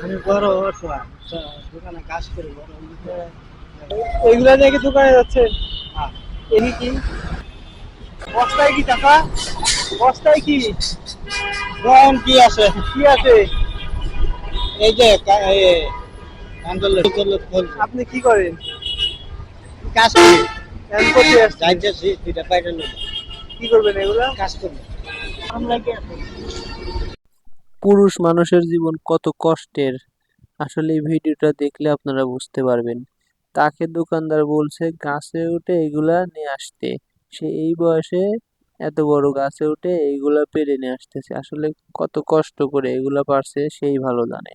আমি বড় অসহায় চ- দোকানে কাজ করি বড় এগুলা নিয়ে কি দোকানে যাচ্ছেন হ্যাঁ। এই কি? বস্তায় কি বস্তায় কি? আছে? কি আছে? এই যে আপনি কি করেন? কাজ করি। কি করবেন এগুলা? কাজ করি। আমরা কি পুরুষ মানুষের জীবন কত কষ্টের। আসলে এই ভিডিওটা দেখলে আপনারা বুঝতে পারবেন। তাকে দোকানদার বলছে গাছে উঠে এগুলা নিয়ে আসতে। সে এই বয়সে এত বড় গাছে উঠে এইগুলা পেরে নিয়ে আসতেছে। আসলে কত কষ্ট করে এগুলা পারছে সেই ভালো জানে।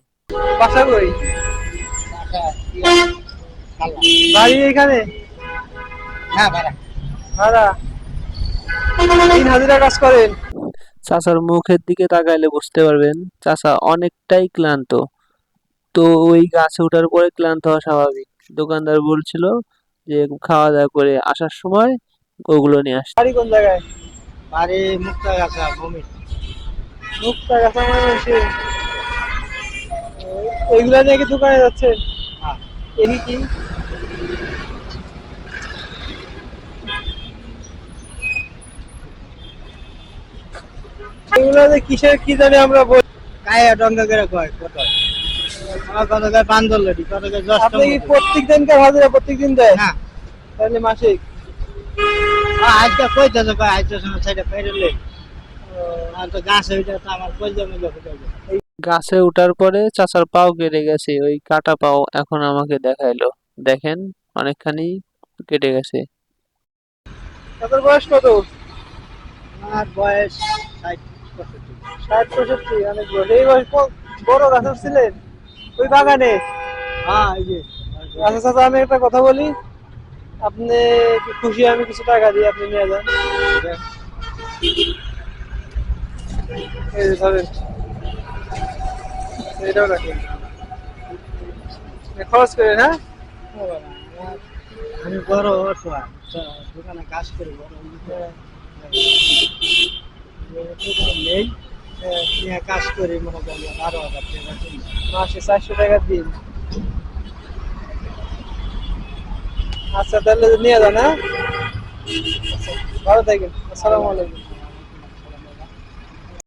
বাড়ি এখানে? হ্যাঁ ভাড়া। ভাড়া? তিন হাজারা কাজ করেন? চাচার মুখের দিকে তাকাইলে বুঝতে পারবেন চাচা অনেকটাই ক্লান্ত। তো ওই গাছে ওঠার পরে ক্লান্ত হওয়া স্বাভাবিক। দোকানদার বলছিল যে খাওয়া দাওয়া করে আসার সময় ওগুলো নিয়ে আসতে। বাড়ি কোন জায়গায়? বাড়ি মুক্তা গাছা ভূমি মুক্তা গাছা এগুলা নিয়ে কি দোকানে যাচ্ছেন? হ্যাঁ। এই কি? এগুলা যে কিসের কি জানি আমরা বলি কায়া ডঙ্গা করে কয় কত? আমার কত কয় পান্দর লড়ি কত কয় দশ আপনি কি প্রত্যেক দিনকার হাজিরা প্রত্যেক দিন? দেয় না। তাহলে মাসিক? আজকে কইতেছে কয় আজকে সময় সাইডে পেরলে আর তো গাছ হইটা তো আমার কই জমি লোক গাছে উঠার পরে চাচার পাও কেটে গেছে ওই কাটা পাও এখন আমাকে দেখাইলো। দেখেন অনেকখানি কেটে গেছে। আপনার বয়স কত? আমার বয়স ষাট। ষাট পঁয়ষট্টি অনেক বড় এই বড় গাছ ওই বাগানে। হ্যাঁ এই যে। আচ্ছা চাচা আমি একটা কথা বলি। আপনি কি খুশি আমি কিছু টাকা দিই আপনি নিয়ে যান। এই যে ধরেন। এটাও রাখেন। খরচ করেন হ্যাঁ? আমি বড় দোকানে কাজ করি বড় কাজ করি মনে করি বারো হাজার টাকা। মাসে টাকা দিন আচ্ছা তাহলে নিয়ে যান হ্যাঁ আচ্ছা, ভালো থাকেন আসসালামু আলাইকুম